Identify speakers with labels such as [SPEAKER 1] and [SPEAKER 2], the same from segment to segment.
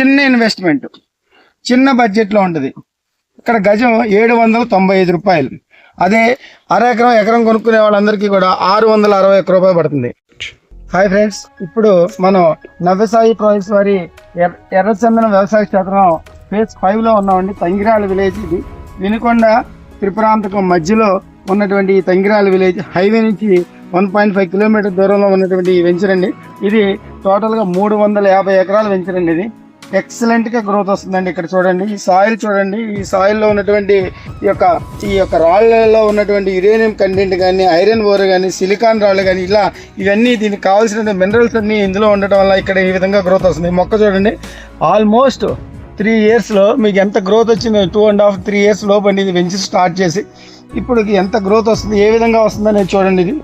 [SPEAKER 1] చిన్న ఇన్వెస్ట్మెంట్ చిన్న బడ్జెట్లో ఉంటుంది. ఇక్కడ గజం ఏడు వందల తొంభై ఐదు రూపాయలు. అదే అర ఎకరం ఎకరం కొనుక్కునే వాళ్ళందరికీ కూడా ఆరు వందల అరవై ఒక్క రూపాయలు పడుతుంది. హాయ్ ఫ్రెండ్స్ ఇప్పుడు మనం నవ్యసాయి ప్రాజెక్ట్స్ వారి ఎర్ర- ఎర్రచందనం వ్యవసాయ క్షేత్రం ఫేజ్ ఫైవ్లో ఉన్నామండి. తంగిరాల విలేజ్ ఇది. వినుకొండ త్రిపురాంతకం మధ్యలో ఉన్నటువంటి ఈ తంగిరాల విలేజ్ హైవే నుంచి వన్ పాయింట్ ఫైవ్ కిలోమీటర్ దూరంలో ఉన్నటువంటి ఈ వెంచర్ అండి. ఇది టోటల్గా మూడు వందల యాభై ఎకరాల వెంచర్ అండి ఇది. ఎక్సలెంట్గా గ్రోత్ వస్తుందండి ఇక్కడ చూడండి. ఈ సాయిల్ చూడండి. ఈ సాయిల్లో ఉన్నటువంటి ఈ యొక్క ఈ యొక్క రాళ్ళలో ఉన్నటువంటి యురేనియం కంటెంట్ కానీ ఐరన్ ఓర్ కానీ సిలికాన్ రాళ్ళు కానీ ఇలా ఇవన్నీ దీనికి కావాల్సిన మినరల్స్ అన్ని ఇందులో ఉండటం వల్ల ఇక్కడ ఈ విధంగా గ్రోత్ వస్తుంది. మొక్క చూడండి. ఆల్మోస్ట్ త్రీ ఇయర్స్లో మీకు ఎంత గ్రోత్ వచ్చిందో two and half three years లోపు అండి ఇది పెంచి స్టార్ట్ చేసి. ఇప్పుడు ఎంత గ్రోత్ వస్తుంది ఏ విధంగా వస్తుందనేది చూడండి ఇది.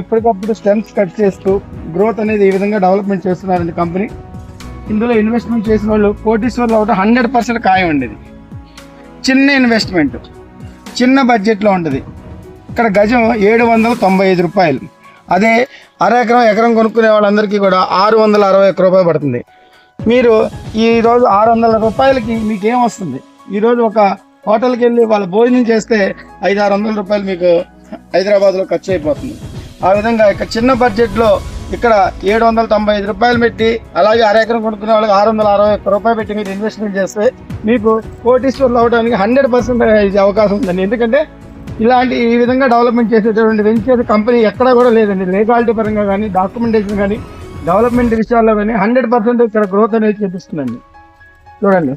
[SPEAKER 1] ఎప్పటికప్పుడు స్టెమ్స్ కట్ చేస్తూ గ్రోత్ అనేది ఈ విధంగా డెవలప్మెంట్ చేస్తున్నారండి కంపెనీ ఇందులో ఇన్వెస్ట్మెంట్ చేసిన వాళ్ళు కోటీశ్వర్లు ఒకటి హండ్రెడ్ పర్సెంట్ ఖాయం ఉండేది. చిన్న ఇన్వెస్ట్మెంట్ చిన్న బడ్జెట్లో ఉంటుంది. ఇక్కడ గజం ఏడు వందల తొంభై ఐదు రూపాయలు. అదే అర ఎకరం ఎకరం కొనుక్కునే వాళ్ళందరికీ కూడా ఆరు వందల అరవై ఒక్క రూపాయలు పడుతుంది. మీరు ఈ రోజు ఆరు వందల రూపాయలకి మీకు ఏం వస్తుంది ఈరోజు ఒక హోటల్కి వెళ్ళి వాళ్ళు భోజనం చేస్తే ఐదు ఆరు వందల రూపాయలు మీకు హైదరాబాద్లో ఖర్చు అయిపోతుంది. ఆ విధంగా ఇక చిన్న బడ్జెట్లో ఇక్కడ ఏడు వందల తొంభై ఐదు రూపాయలు పెట్టి అలాగే అరెకరం కొనుక్కునే వాళ్ళకి ఆరు వందల అరవై ఒక్క రూపాయలు పెట్టి మీరు ఇన్వెస్ట్మెంట్ చేస్తే మీకు కోటీశ్వర్లు అవడానికి హండ్రెడ్ పర్సెంట్ అవకాశం ఉందండి. ఎందుకంటే ఇలాంటి ఈ విధంగా డెవలప్మెంట్ చేసేటటువంటి వెంచర్ కంపెనీ ఎక్కడా కూడా లేదండి. లీగాలిటీ పరంగా కానీ డాక్యుమెంటేషన్ కానీ డెవలప్మెంట్ విషయాల్లో కానీ హండ్రెడ్ పర్సెంట్ ఇక్కడ గ్రోత్ అనేది చూపిస్తుందండి. చూడండి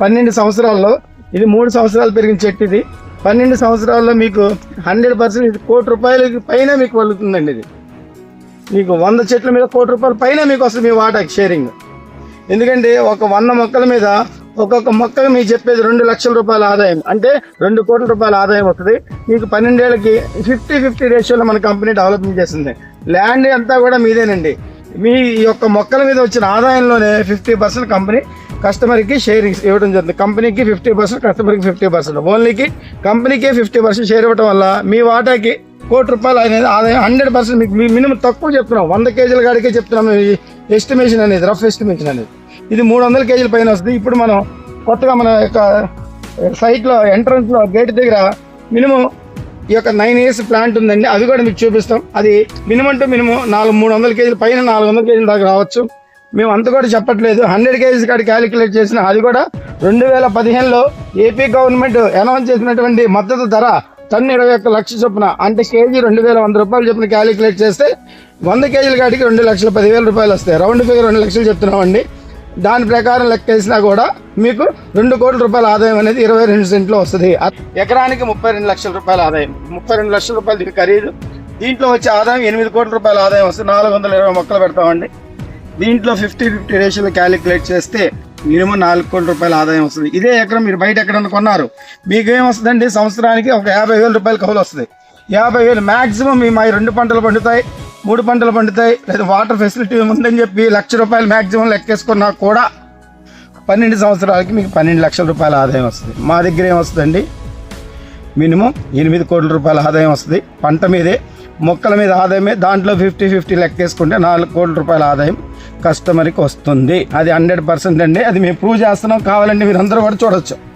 [SPEAKER 1] పన్నెండు సంవత్సరాల్లో ఇది మూడు సంవత్సరాలు పెరిగిన చెట్టు ఇది. పన్నెండు సంవత్సరాల్లో మీకు హండ్రెడ్ పర్సెంట్ కోటి రూపాయలకి పైన మీకు వలుతుందండి ఇది. మీకు వంద చెట్ల మీద కోటి రూపాయల పైన మీకు వస్తుంది మీ వాటాకి షేరింగ్. ఎందుకంటే ఒక వంద మొక్కల మీద ఒక్కొక్క మొక్కకు మీకు చెప్పేది రెండు లక్షల రూపాయల ఆదాయం. అంటే రెండు కోట్ల రూపాయల ఆదాయం వస్తుంది. మీకు పన్నెండేళ్ళకి ఫిఫ్టీ ఫిఫ్టీ రేషియోలో మన కంపెనీ డెవలప్మెంట్ చేస్తుంది ల్యాండ్ అంతా కూడా మీదేనండి. మీ యొక్క మొక్కల మీద వచ్చిన ఆదాయంలోనే ఫిఫ్టీ పర్సెంట్ కంపెనీ కస్టమర్కి షేరింగ్ ఇవ్వడం జరుగుతుంది. కంపెనీకి ఫిఫ్టీ పర్సెంట్ కస్టమర్కి ఫిఫ్టీ పర్సెంట్. ఓన్లీకి కంపెనీకే ఫిఫ్టీ పర్సెంట్ షేర్ ఇవ్వడం వల్ల మీ వాటాకి కోటి రూపాయలు అనేది ఆదాయం హండ్రెడ్ పర్సెంట్ మీకు మినిమం తక్కువ చెప్తున్నాం. వంద కేజీల కాడికే చెప్తున్నాం ఎస్టిమేషన్ అనేది రఫ్ ఎస్టిమేషన్ అనేది. ఇది మూడు వందల కేజీల పైన వస్తుంది. ఇప్పుడు మనం కొత్తగా మన యొక్క సైట్లో ఎంట్రన్స్లో గేట్ దగ్గర మినిమం ఈ యొక్క నైన్ ఇయర్స్ ప్లాంట్ ఉందండి. అది కూడా మీకు చూపిస్తాం. అది మినిమం టు మినిమం నాలుగు మూడు వందల కేజీల పైన నాలుగు వందల కేజీల దాకా రావచ్చు. మేము అంత కూడా చెప్పట్లేదు. హండ్రెడ్ కేజీస్ కాడ క్యాలిక్యులేట్ చేసిన అది కూడా రెండు వేల పదిహేనులో ఏపీ గవర్నమెంట్ అనౌన్స్ చేసినటువంటి మద్దతు ధర టన్ను ఇరవై ఒక్క లక్ష చొప్పున అంటే కేజీ రెండు వేల వంద రూపాయలు చొప్పున క్యాలిక్యులేట్ చేస్తే వంద కేజీల కాడికి రెండు లక్షల పదివేల రూపాయలు వస్తాయి. రౌండ్ ఫిగర్ రెండు లక్షలు చెప్తున్నామండి. దాని ప్రకారం లెక్క వేసినా కూడా మీకు రెండు కోట్ల రూపాయల ఆదాయం అనేది ఇరవై రెండు సెంట్లో వస్తుంది. ఎకరానికి ముప్పై రెండు లక్షల రూపాయల ఆదాయం. ముప్పై రెండు లక్షల రూపాయలు దీని ఖరీదు. దీంట్లో వచ్చే ఆదాయం ఎనిమిది కోట్ల రూపాయల ఆదాయం వస్తుంది. నాలుగు వందల ఇరవై మొక్కలు పెడతామండి. దీంట్లో ఫిఫ్టీ ఫిఫ్టీ రేషియోలో క్యాలిక్యులేట్ చేస్తే మినిమం నాలుగు కోట్ల రూపాయల ఆదాయం వస్తుంది. ఇదే ఎకరం మీరు బయట ఎక్కడన్నా కొన్నారు మీకు ఏం వస్తుందండి సంవత్సరానికి ఒక యాభై వేల రూపాయల కౌలు వస్తుంది. యాభై వేలు మ్యాక్సిమం మీ మా రెండు పంటలు పండుతాయి మూడు పంటలు పండుతాయి లేదా వాటర్ ఫెసిలిటీ ఉందని చెప్పి లక్ష రూపాయలు మ్యాక్సిమం లెక్కేసుకున్నా కూడా పన్నెండు సంవత్సరాలకి మీకు పన్నెండు లక్షల రూపాయల ఆదాయం వస్తుంది. మా దగ్గర ఏం వస్తుందండి మినిమం ఎనిమిది కోట్ల రూపాయల ఆదాయం వస్తుంది. పంట మీదే మొక్కల మీద ఆదాయమే దాంట్లో ఫిఫ్టీ ఫిఫ్టీ లెక్కేసుకుంటే నాలుగు కోట్ల రూపాయల ఆదాయం కస్టమర్కి వస్తుంది. అది హండ్రెడ్ పర్సెంట్ అండి. అది మేము ప్రూవ్ చేస్తున్నాం. కావాలండి మీరు అందరూ కూడా చూడొచ్చు.